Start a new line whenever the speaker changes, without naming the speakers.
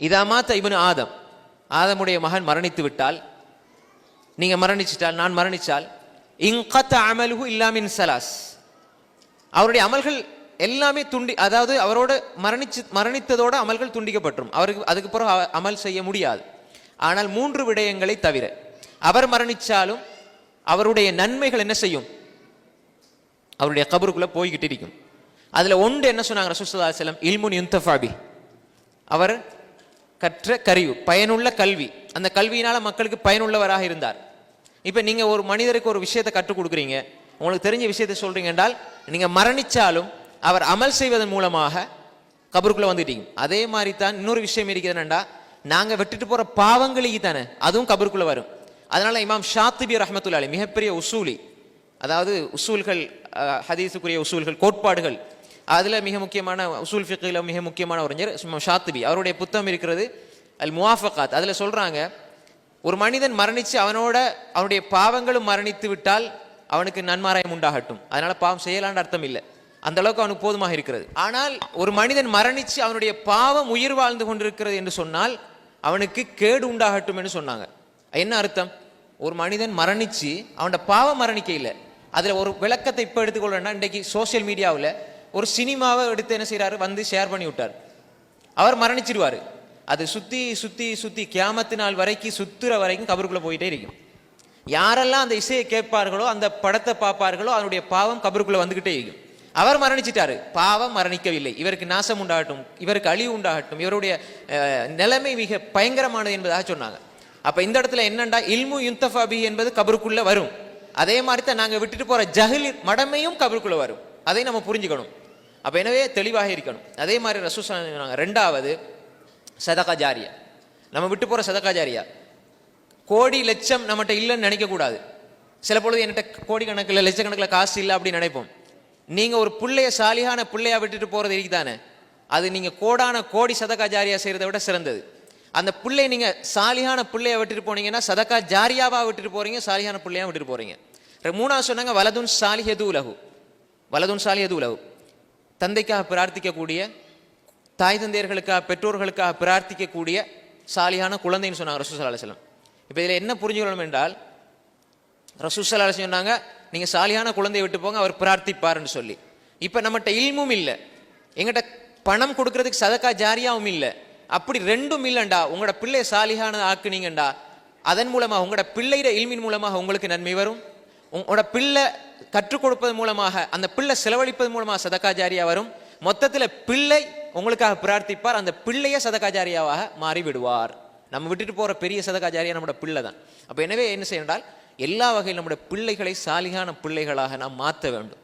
இதாமாத்த இவனு ஆதம். ஆதமுடைய மகன் மரணித்து விட்டால் நீங்கள் மரணிச்சிட்டால் நான் மரணித்தால் இங்கத்த அமலுகு இல்லாமின் சலாஸ். அவருடைய அமல்கள் எல்லாமே துண்டி அதாவது அவரோட மரணிச்சு மரணித்ததோட அமல்கள் துண்டிக்கப்பட்டுரும் அவருக்கு அதுக்கு பிறகு அமல் செய்ய முடியாது. ஆனால் மூன்று விடயங்களை தவிர அவர் மரணிச்சாலும் அவருடைய நன்மைகள் என்ன செய்யும்? அவருடைய கபருக்குள்ளே போய்கிட்டு இருக்கும். அதில் ஒன்று என்ன சொன்னாங்க ரசூலுல்லாஹி அலைஹி இல்முன் யுன்தஃபாபி அவர் கற்ற கருவி பயனுள்ள கல்வி. அந்த கல்வியினால் மக்களுக்கு பயனுள்ளவராக இருந்தார். இப்போ நீங்கள் ஒரு மனிதருக்கு ஒரு விஷயத்தை கற்றுக் கொடுக்குறீங்க. உங்களுக்கு தெரிஞ்ச விஷயத்தை சொல்கிறீங்க என்றால் நீங்கள் மரணிச்சாலும் அவர் அமல் செய்வதன் மூலமாக கபருக்குள்ளே வந்துட்டீங்க. அதே மாதிரி தான் இன்னொரு விஷயம் இருக்குது நாங்கள் விட்டுட்டு போகிற பாவங்களுக்கு தானே அதுவும் கபருக்குள்ளே வரும். அதனால் இமாம் ஷாத்திபி ரஹமத்துல்லாலி மிகப்பெரிய உசூலி அதாவது உசூல்கள் ஹதீஸுக்குரிய உசூல்கள் கோட்பாடுகள் அதில் மிக முக்கியமான உசூல் ஃபிக்கில் மிக முக்கியமான ஒருஞர் ஷாத்துபி. அவருடைய புத்தகம் இருக்கிறது அல் முவாஃபகாத் அதில் சொல்கிறாங்க ஒரு மனிதன் மரணித்து அவனோட அவனுடைய பாவங்களும் மரணித்து விட்டால் அவனுக்கு நன்மாராயம் உண்டாகட்டும். அதனால் பாவம் செய்யலான்னு அர்த்தம் இல்லை. அந்த அளவுக்கு அவனுக்கு போதுமாக இருக்கிறது. ஆனால் ஒரு மனிதன் மரணித்து அவனுடைய பாவம் உயிர் வாழ்ந்து கொண்டிருக்கிறது என்று சொன்னால் அவனுக்கு கேடு உண்டாகட்டும் என்று சொன்னாங்க. என்ன அர்த்தம்? ஒரு மனிதன் மரணித்து அவனோட பாவம் மரணிக்க இல்லை அதில் ஒரு விளக்கத்தை இப்போ எடுத்துக்கொள்ளணும்னா இன்றைக்கு சோஷியல் மீடியாவில் ஒரு சினிமாவை எடுத்து என்ன செய்கிறாரு வந்து ஷேர் பண்ணி விட்டார். அவர் மரணிச்சிடுவார் அது சுற்றி சுற்றி சுற்றி கியாமத்து நாள் வரைக்கும் சுற்றுற வரைக்கும் கபருக்குள்ளே போயிட்டே இருக்கும். யாரெல்லாம் அந்த இசையை கேட்பார்களோ அந்த படத்தை பார்ப்பார்களோ அதனுடைய பாவம் கபருக்குள்ளே வந்துக்கிட்டே இருக்கும். அவர் மரணிச்சிட்டாரு. பாவம் மரணிக்கவில்லை. இவருக்கு நாசம் உண்டாகட்டும் இவருக்கு அழிவு உண்டாகட்டும் இவருடைய நிலைமை மிக பயங்கரமானது என்பதாக சொன்னாங்க. அப்போ இந்த இடத்துல என்னண்டா? இல்மு யுந்தஃபாபி என்பது கபருக்குள்ளே வரும். அதே மாதிரி தான் நாங்கள் விட்டுட்டு போகிற ஜஹில் மடமையும் கபருக்குள்ளே வரும். அதை நம்ம புரிஞ்சுக்கணும். அப்போ எனவே தெளிவாக இருக்கணும். அதே மாதிரி ரசூ சொன்னாங்க ரெண்டாவது சதகா ஜாரியா. நம்ம விட்டு போகிற சதகா ஜாரியா. கோடி லட்சம் நம்மகிட்ட இல்லைன்னு நினைக்கக்கூடாது சில பொழுது என்கிட்ட கோடி கணக்கில் லட்சக்கணக்கில் காசு இல்லை அப்படின்னு நினைப்போம். நீங்கள் ஒரு பிள்ளைய சாலியான புள்ளையா விட்டுட்டு போகிறது இருக்குதானே அது நீங்கள் கோடான கோடி சதகா ஜாரியா செய்கிறத விட சிறந்தது. அந்த பிள்ளையை நீங்கள் சாலியான புள்ளைய விட்டுட்டு போனீங்கன்னா சதக்கா ஜாரியாவாக விட்டுட்டு போறீங்க சாலியான பிள்ளையாக விட்டுட்டு போகிறீங்க மூணாவது சொன்னாங்க வலதுன் சாலிஹது உலகு வலதுன் சாலிஹது உலகு தந்தைக்காக பிரார்த்திக்கக்கூடிய தாய் தந்தையர்களுக்காக பெற்றோர்களுக்காக பிரார்த்திக்கக்கூடிய சாலியான குழந்தைன்னு சொன்னாங்க ரசூசல்லா அலுவலம் இப்போ இதில் என்ன புரிஞ்சுக்கணும் என்றால் ரசூசல்லா அலுவலம் சொன்னாங்க நீங்கள் சாலியான குழந்தையை விட்டு போங்க அவர் பிரார்த்திப்பாருன்னு சொல்லி. இப்போ நம்மகிட்ட இல்மும் இல்லை. எங்கிட்ட பணம் கொடுக்கறதுக்கு சதக்கா ஜாரியாவும் இல்லை. அப்படி ரெண்டும் இல்லைண்டா. உங்களோட பிள்ளை சாலியான ஆக்குனீங்கண்டா. அதன் மூலமாக உங்களோட பிள்ளையிட இல்மின் மூலமாக உங்களுக்கு நன்மை வரும். உங்களோட பிள்ளை கற்றுக் கொடுப்பது மூலமாக அந்த பிள்ளை செலவழிப்பது மூலமாக சதகாஜாரியா வரும். மொத்தத்தில் பிள்ளை உங்களுக்காக பிரார்த்திப்பார். அந்த பிள்ளையே சதகாஜாரியாவாக மாறிவிடுவார். நம்ம விட்டுட்டு போற பெரிய சதகாஜாரியா நம்மளோட பிள்ளை தான். அப்போ எனவே என்ன செய்யணும் எல்லா வகையில் நம்முடைய பிள்ளைகளை சாலிகான பிள்ளைகளாக நாம் மாற்ற வேண்டும்.